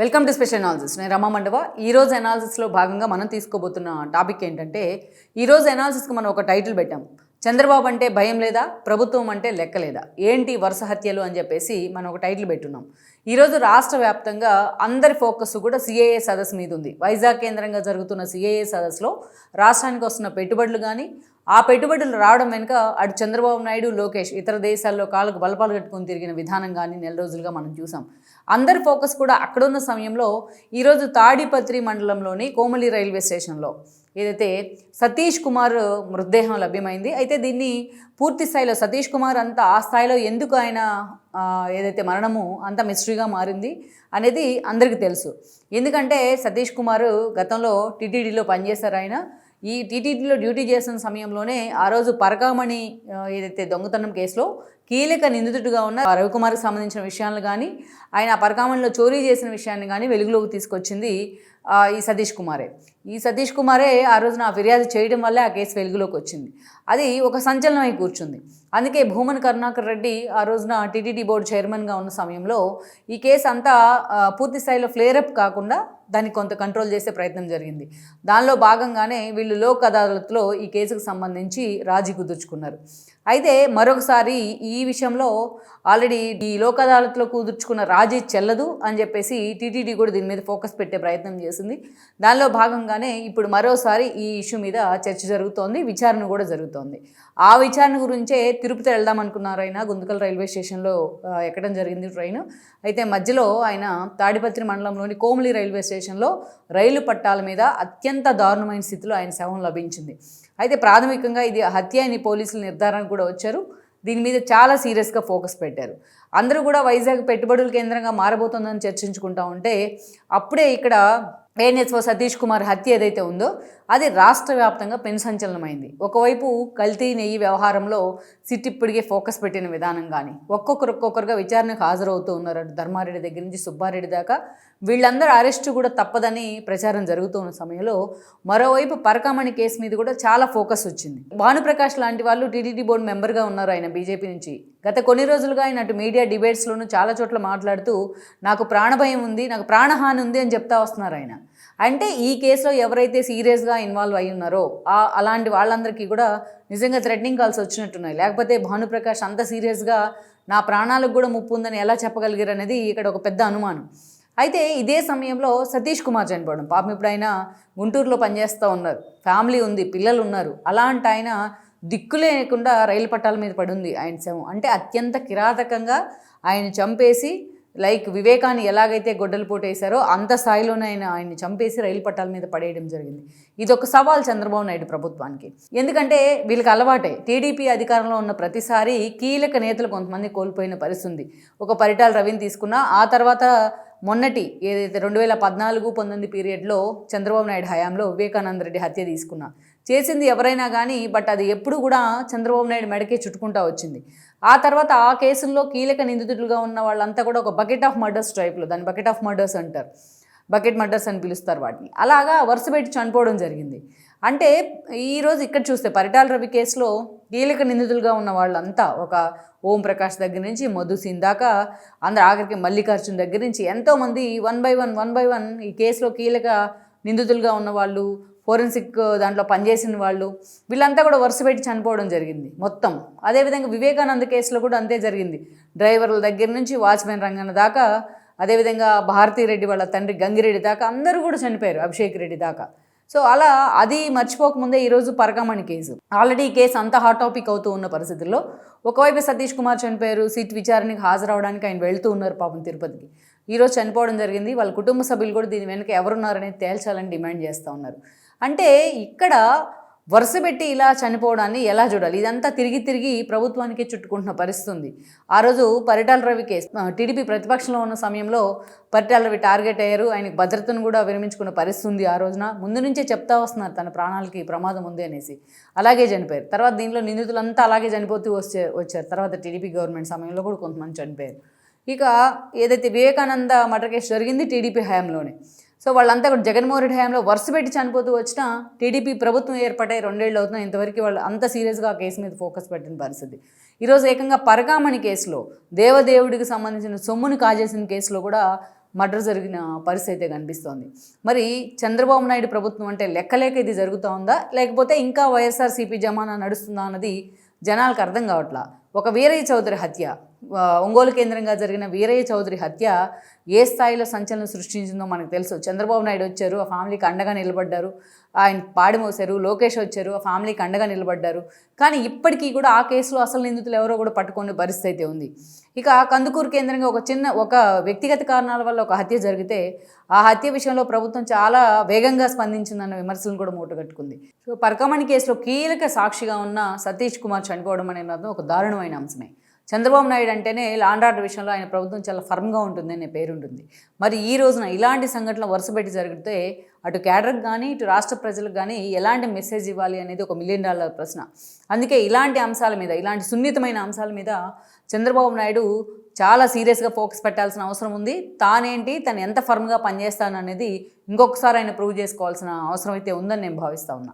Welcome to special analysis నేను రమా మండవ. ఈ రోజు అనాలిసిస్లో భాగంగా మనం తీసుకోబోతున్న టాపిక్ ఏంటంటే ఈరోజు అనాలిసిస్కి మనం ఒక టైటిల్ పెట్టాం. చంద్రబాబు అంటే భయం లేదా? ప్రభుత్వం అంటే లెక్క లేదా? ఏంటి వరుస హత్యలు అని చెప్పేసి మనం ఒక టైటిల్ పెట్టున్నాం. ఈరోజు రాష్ట్ర వ్యాప్తంగా అందరి ఫోకస్ కూడా సిఏఏ సదస్సు మీద ఉంది. వైజాగ్ కేంద్రంగా జరుగుతున్న సిఏఏ సదస్సులో రాష్ట్రానికి వస్తున్న పెట్టుబడులు కానీ ఆ పెట్టుబడులు రావడం వెనుక అటు చంద్రబాబు నాయుడు లోకేష్ ఇతర దేశాల్లో కాళ్ళకు బలపాలు కట్టుకొని తిరిగిన విధానం కానీ నెల రోజులుగా మనం చూసాం. అందరి ఫోకస్ కూడా అక్కడున్న సమయంలో ఈరోజు తాడిపత్రి మండలంలోని కోమలి రైల్వే స్టేషన్లో. ఏదైతే సతీష్ కుమార్ మృతదేహం లభ్యమైంది అయితే దీన్ని పూర్తి స్థాయిలో సతీష్ కుమార్ అంత ఆ స్థాయిలో ఎందుకు ఆయన ఏదైతే మరణము అంత మిస్టరీగా మారింది అనేది అందరికీ తెలుసు. ఎందుకంటే సతీష్ కుమార్ గతంలో టీటీడీలో పనిచేశారు ఆయన. ఈ టీటీడీలో డ్యూటీ చేస్తున్న సమయంలోనే ఆ రోజు పరకామణి ఏదైతే దొంగతనం కేసులో కీలక నిందితుడిగా ఉన్న రవికుమార్కి సంబంధించిన విషయాలను కానీ ఆయన ఆ పరకామణిలో చోరీ చేసిన విషయాన్ని కానీ వెలుగులోకి తీసుకొచ్చింది ఈ సతీష్ కుమారే. ఈ సతీష్ కుమారే ఆ రోజున ఆ ఫిర్యాదు చేయడం వల్లే ఆ కేసు వెలుగులోకి వచ్చింది. అది ఒక సంచలనమై కూర్చుంది. అందుకే భూమన్ కరుణాకర్ రెడ్డి ఆ రోజున టీటీడీ బోర్డు చైర్మన్గా ఉన్న సమయంలో ఈ కేసు అంతా పూర్తి స్థాయిలో ఫ్లేరప్ కాకుండా దాన్ని కొంత కంట్రోల్ చేసే ప్రయత్నం జరిగింది. దానిలో భాగంగానే వీళ్ళు లోక్ అదాలత్లో ఈ కేసుకు సంబంధించి రాజీ కుదుర్చుకున్నారు. అయితే మరొకసారి ఈ విషయంలో ఆల్రెడీ ఈ లోక్ అదాలత్లో కుదుర్చుకున్న రాజీ చెల్లదు అని చెప్పేసి టీటీడీ కూడా దీని మీద ఫోకస్ పెట్టే ప్రయత్నం చేసింది. దానిలో భాగంగానే ఇప్పుడు మరోసారి ఈ ఇష్యూ మీద చర్చ జరుగుతోంది విచారణ కూడా జరుగుతోంది. ఆ విచారణ గురించే తిరుపతి వెళ్దాం అనుకున్నారు ఆయన. గుంతకల్ రైల్వే స్టేషన్లో ఎక్కడం జరిగింది ట్రైన్. అయితే మధ్యలో ఆయన తాడిపత్రి మండలంలోని కోమలి రైల్వే స్టేషన్లో రైలు పట్టాల మీద అత్యంత దారుణమైన స్థితిలో ఆయన శవం లభించింది. అయితే ప్రాథమికంగా ఇది హత్య అని పోలీసులు నిర్ధారణ కూడా వచ్చారు. దీని మీద చాలా సీరియస్గా ఫోకస్ పెట్టారు. అందరూ కూడా వైజాగ్ పెట్టుబడుల కేంద్రంగా మారబోతోందని చర్చించుకుంటా ఉంటే అప్పుడే ఇక్కడ ఏఎన్ఎస్ఓ సతీష్ కుమార్ హత్య ఏదైతే ఉందో అది రాష్ట్ర వ్యాప్తంగా పెనుసంచలనమైంది. ఒకవైపు కల్తీ నెయ్యి వ్యవహారంలో సిట్ ఇప్పటికే ఫోకస్ పెట్టిన విధానం కానీ ఒక్కొక్కరు ఒక్కొక్కరుగా విచారణకు హాజరవుతూ ఉన్నారు ధర్మారెడ్డి దగ్గర నుంచి సుబ్బారెడ్డి దాకా. వీళ్ళందరూ అరెస్టు కూడా తప్పదని ప్రచారం జరుగుతున్న సమయంలో మరోవైపు పరకామణి కేసు మీద కూడా చాలా ఫోకస్ వచ్చింది. భానుప్రకాష్ లాంటి వాళ్ళు టీటీడీ బోర్డు మెంబర్గా ఉన్నారు ఆయన బీజేపీ నుంచి. గత కొన్ని రోజులుగా ఆయన అటు మీడియా డిబేట్స్లోనూ చాలా చోట్ల మాట్లాడుతూ నాకు ప్రాణభయం ఉంది నాకు ప్రాణహాని ఉంది అని చెప్తా వస్తున్నారు ఆయన. అంటే ఈ కేసులో ఎవరైతే సీరియస్గా ఇన్వాల్వ్ అయి ఉన్నారో అలాంటి వాళ్ళందరికీ కూడా నిజంగా థ్రెటనింగ్ కాల్స్ వచ్చినట్టున్నాయి. లేకపోతే భానుప్రకాష్ అంత సీరియస్గా నా ప్రాణాలకు కూడా ముప్పు ఉందని ఎలా చెప్పగలిగారు అనేది ఇక్కడ ఒక పెద్ద అనుమానం. అయితే ఇదే సమయంలో సతీష్ కుమార్ చనిపోవడం. పాపం ఇప్పుడు ఆయన గుంటూరులో పనిచేస్తూ ఉన్నారు. ఫ్యామిలీ ఉంది పిల్లలు ఉన్నారు. అలాంటి ఆయన దిక్కు లేకుండా రైలు పట్టాల మీద పడింది ఆయన శవం. అంటే అత్యంత కిరాతకంగా ఆయన చంపేసి లైక్ వివేకాన్ని ఎలాగైతే గొడ్డలు పోటేశారో అంత స్థాయిలోనే ఆయన ఆయన్ని చంపేసి రైలు పట్టాల మీద పడేయడం జరిగింది. ఇది ఒక సవాల్ చంద్రబాబు నాయుడు ప్రభుత్వానికి. ఎందుకంటే వీళ్ళకి అలవాటే. టీడీపీ అధికారంలో ఉన్న ప్రతిసారి కీలక నేతలు కొంతమంది కోల్పోయిన పరిస్థితి. ఉంది ఒక పరిటాల రవిని తీసుకున్నా ఆ తర్వాత మొన్నటి ఏదైతే రెండు వేల పద్నాలుగు పంతొమ్మిది పీరియడ్లో చంద్రబాబు నాయుడు హయాంలో వివేకానంద రెడ్డి హత్య తీసుకున్నా చేసింది ఎవరైనా కానీ బట్ అది ఎప్పుడు కూడా చంద్రబాబు నాయుడు మెడకే చుట్టుకుంటా వచ్చింది. ఆ తర్వాత ఆ కేసుల్లో కీలక నిందితులుగా ఉన్న వాళ్ళంతా కూడా ఒక బకెట్ ఆఫ్ మర్డర్స్ టైప్లో దాన్ని బకెట్ ఆఫ్ మర్డర్స్ అంటారు. బకెట్ మర్డర్స్ అని పిలుస్తారు వాటిని. అలాగా వరుస పెట్టి చనిపోవడం జరిగింది. అంటే ఈరోజు ఇక్కడ చూస్తే పరిటాల రవి కేసులో కీలక నిందితులుగా ఉన్న వాళ్ళంతా ఒక ఓం ప్రకాష్ దగ్గర నుంచి మధుసీన్ దాకా అందరు ఆఖరికి మల్లికార్జున్ దగ్గర నుంచి ఎంతోమంది one by one one by one ఈ కేసులో కీలక నిందితులుగా ఉన్న వాళ్ళు ఫోరెన్సిక్ దాంట్లో పనిచేసిన వాళ్ళు వీళ్ళంతా కూడా వరుస పెట్టి చనిపోవడం జరిగింది మొత్తం. అదేవిధంగా వివేకానంద కేసులో కూడా అంతే జరిగింది. డ్రైవర్ల దగ్గర నుంచి వాచ్మెన్ రంగన్న దాకా అదేవిధంగా భారతీ రెడ్డి వాళ్ళ తండ్రి గంగిరెడ్డి దాకా అందరూ కూడా చనిపోయారు అభిషేక్ రెడ్డి దాకా. సో అలా అది మర్చిపోకముందే ఈరోజు పరకామణి కేసు. ఆల్రెడీ ఈ కేసు అంత హాట్ టాపిక్ అవుతూ ఉన్న పరిస్థితుల్లో ఒకవైపు సతీష్ కుమార్ చనిపోయారు సీట్ విచారణకి హాజరవడానికి ఆయన వెళ్తూ ఉన్నారు పాపం తిరుపతికి. ఈరోజు చనిపోవడం జరిగింది వాళ్ళ కుటుంబ సభ్యులు కూడా దీని వెనక ఎవరున్నారనేది తేల్చాలని డిమాండ్ చేస్తూ ఉన్నారు. అంటే ఇక్కడ వరుస పెట్టి ఇలా చనిపోవడాన్ని ఎలా చూడాలి? ఇదంతా తిరిగి తిరిగి ప్రభుత్వానికే చుట్టుకుంటున్న పరిస్థితి ఉంది ఆ రోజు పరిటాల రవి కేసు టీడీపీ ప్రతిపక్షంలో ఉన్న సమయంలో పరిటాల రవి టార్గెట్ అయ్యారు. ఆయనకు భద్రతను కూడా విరమించుకున్న పరిస్థితి ఉంది ఆ రోజున. ముందు నుంచే చెప్తా వస్తున్నారు తన ప్రాణాలకి ప్రమాదం ఉంది అనేసి. అలాగే చనిపోయారు. తర్వాత దీనిలో నిందితులంతా అలాగే చనిపోతూ వచ్చే వచ్చారు. తర్వాత టీడీపీ గవర్నమెంట్ సమయంలో కూడా కొంతమంది చనిపోయారు. ఇక ఏదైతే వివేకానంద మర్డర్ కేసు జరిగింది టీడీపీ హయాంలోనే. సో వాళ్ళంతా కూడా జగన్మోహన్ రెడ్డి హయాంలో వరుస పెట్టి చనిపోతూ వచ్చిన టీడీపీ ప్రభుత్వం ఏర్పడే రెండేళ్ళు అవుతున్నా ఇంతవరకు వాళ్ళు అంత సీరియస్గా ఆ కేసు మీద ఫోకస్ పెట్టిన పరిస్థితి. ఈరోజు ఏకంగా పరకామణి కేసులో దేవదేవుడికి సంబంధించిన సొమ్మును కాజేసిన కేసులో కూడా మర్డర్ జరిగిన పరిస్థితి అయితే కనిపిస్తోంది. మరి చంద్రబాబు నాయుడు ప్రభుత్వం అంటే లెక్కలేక ఇది జరుగుతూ ఉందా? లేకపోతే ఇంకా వైఎస్ఆర్సీపీ జమానా నడుస్తుందా అన్నది జనాలకు అర్థం కావట్లా? ఒక వీరయ్య చౌదరి హత్య. ఒంగోలు కేంద్రంగా జరిగిన వీరయ్య చౌదరి హత్య ఏ స్థాయిలో సంచలనం సృష్టించిందో మనకు తెలుసు. చంద్రబాబు నాయుడు వచ్చారు ఆ ఫ్యామిలీకి అండగా నిలబడ్డారు. ఆయన పాడిమోశారు లోకేష్ వచ్చారు ఆ ఫ్యామిలీకి అండగా నిలబడ్డారు. కానీ ఇప్పటికీ కూడా ఆ కేసులో అసలు నిందితులు ఎవరో కూడా పట్టుకునే పరిస్థితి అయితే ఉంది. ఇక కందుకూరు కేంద్రంగా ఒక చిన్న ఒక వ్యక్తిగత కారణాల వల్ల ఒక హత్య జరిగితే ఆ హత్య విషయంలో ప్రభుత్వం చాలా వేగంగా స్పందించిందన్న విమర్శలను కూడా మూటగట్టుకుంది. సో పరకమణి కేసులో కీలక సాక్షిగా ఉన్న సతీష్ కుమార్ చనిపోవడం అనేది ఒక దారుణమైన అంశమే. చంద్రబాబు నాయుడు అంటేనే లాండ్ ఆర్డర్ విషయంలో ఆయన ప్రభుత్వం చాలా ఫర్మ్గా ఉంటుంది అనే మరి ఈ రోజున ఇలాంటి సంఘటనలు వరుసపెట్టి జరిగితే అటు క్యాడర్కి కానీ ఇటు రాష్ట్ర ప్రజలకు కానీ ఎలాంటి మెసేజ్ ఇవ్వాలి అనేది ఒక మిలియన్ డాలర్ ప్రశ్న. అందుకే ఇలాంటి అంశాల మీద ఇలాంటి సున్నితమైన అంశాల మీద చంద్రబాబు నాయుడు చాలా సీరియస్గా ఫోకస్ పెట్టాల్సిన అవసరం ఉంది. తానేంటి తను ఎంత ఫర్మ్గా పనిచేస్తాననేది ఇంకొకసారి ఆయన ప్రూవ్ చేసుకోవాల్సిన అవసరం అయితే ఉందని నేను భావిస్తా ఉన్నా.